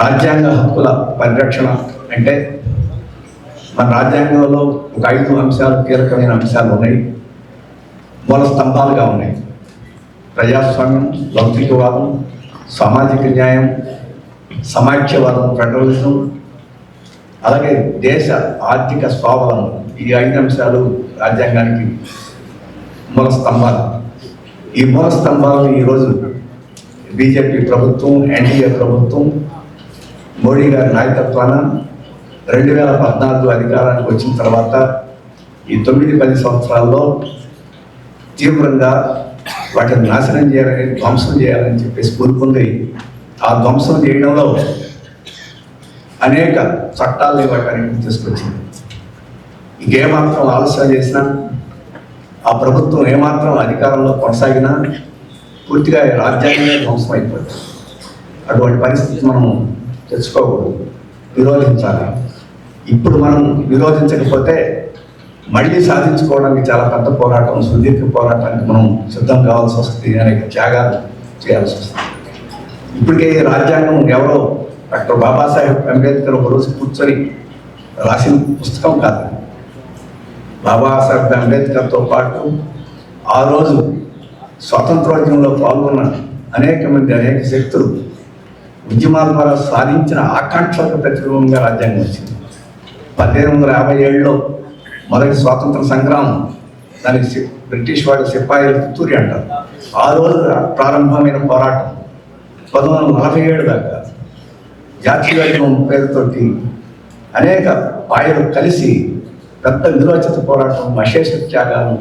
రాజ్యాంగ హక్కుల పరిరక్షణ అంటే మన రాజ్యాంగంలో ఒక ఐదు అంశాలు కీలకమైన అంశాలు ఉన్నాయి. మూల స్తంభాలుగా ఉన్నాయి. ప్రజాస్వామ్యం లౌకికవాదం సామాజిక న్యాయం సమాఖ్యవాదం ఫెడరలిజం అలాగే దేశ ఆర్థిక స్వావలం ఈ ఐదు అంశాలు రాజ్యాంగానికి మూల స్తంభాలు. ఈ మూల స్తంభాలను ఈరోజు బీజేపీ ప్రభుత్వం ఎన్డీఏ ప్రభుత్వం మోడీ గారి నాయకత్వాన రెండు వేల పద్నాలుగు అధికారానికి వచ్చిన తర్వాత ఈ తొమ్మిది పది సంవత్సరాల్లో తీవ్రంగా వాటిని నాశనం చేయాలని ధ్వంసం చేయాలని చెప్పేసి కోరుకుంది. ఆ ధ్వంసం చేయడంలో అనేక చట్టాలు వాటిని తీసుకొచ్చింది ఇంకేమాత్రం ఆలస్యం చేసినా ఆ ప్రభుత్వం ఏమాత్రం అధికారంలో కొనసాగినా పూర్తిగా రాజ్యాంగమే ధ్వంసం అయిపోతుంది అటువంటి పరిస్థితి మనం తెచ్చుకోకూడదు విరోధించాలి. ఇప్పుడు మనం విరోధించకపోతే మళ్ళీ సాధించుకోవడానికి చాలా పెద్ద పోరాటం సుదీర్ఘ పోరాటానికి మనం సిద్ధం కావాల్సి వస్తుంది. అనేక త్యాగాలు చేయాల్సి వస్తుంది. ఇప్పటికే రాజ్యాంగం ఎవరో డాక్టర్ బాబాసాహెబ్ అంబేద్కర్ ఒక రోజు కూర్చొని రాసిన పుస్తకం కాదు. బాబాసాహెబ్ అంబేద్కర్తో పాటు ఆ రోజు స్వాతంత్రోద్యమంలో పాల్గొన్న అనేక మంది అనేక శక్తులు ఉద్యమాల ద్వారా సాధించిన ఆకాంక్షలకు ప్రతిరూపంగా రాజ్యాంగం వచ్చింది. పద్దెనిమిది వందల యాభై ఏడులో మొదటి స్వాతంత్ర సంగ్రామం దానికి బ్రిటిష్ వాళ్ళ సిపాయిలు పుత్తూరి అంటారు. ఆ రోజు ప్రారంభమైన పోరాటం పంతొమ్మిది వందల నలభై ఏడు దాకా. జాతీయోద్యమం పేరుతోటి అనేక పాయలు కలిసి పెద్ద విరోచిత పోరాటం అశేష త్యాగాలు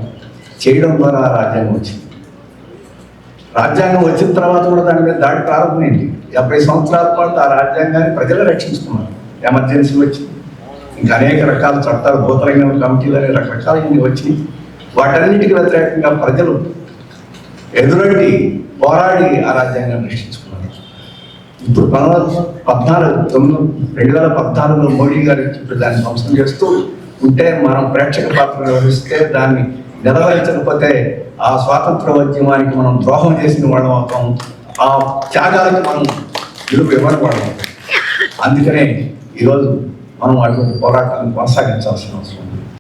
చేయడం ద్వారా ఆ రాజ్యాంగం వచ్చింది. రాజ్యాంగం వచ్చిన తర్వాత కూడా దాని మీద దాడి ప్రారంభమైంది డెబ్బై సంవత్సరాల పాటు ఆ రాజ్యాంగాన్ని ప్రజలు రక్షించుకున్నారు. ఎమర్జెన్సీ వచ్చింది. ఇంకా అనేక రకాల చట్టాలు భూతరంగం కమిటీలు అనే రకరకాలన్నీ వచ్చి వాటన్నిటికి వ్యతిరేకంగా ప్రజలు ఎదురొడ్డి పోరాడి ఆ రాజ్యాంగాన్ని రక్షించుకున్నారు. ఇప్పుడు పంతొమ్మిది పద్నాలుగు తొమ్మిది రెండు వేల పద్నాలుగులో మోడీ గారు ఇప్పుడు దాన్ని ధ్వంసం చేస్తూ ఉంటే మనం ప్రేక్షక పాత్ర నిర్వహిస్తే దాన్ని నిలవరించకపోతే ఆ స్వాతంత్ర ఉద్యమానికి మనం ద్రోహం చేసిన వాళ్ళం అవుతాం ఆ త్యాగాలకు మనం విలువ ఇవ్వని వాళ్ళం అందుకనే ఈరోజు మనం అటువంటి పోరాటాలను కొనసాగించాల్సిన అవసరం ఉంది.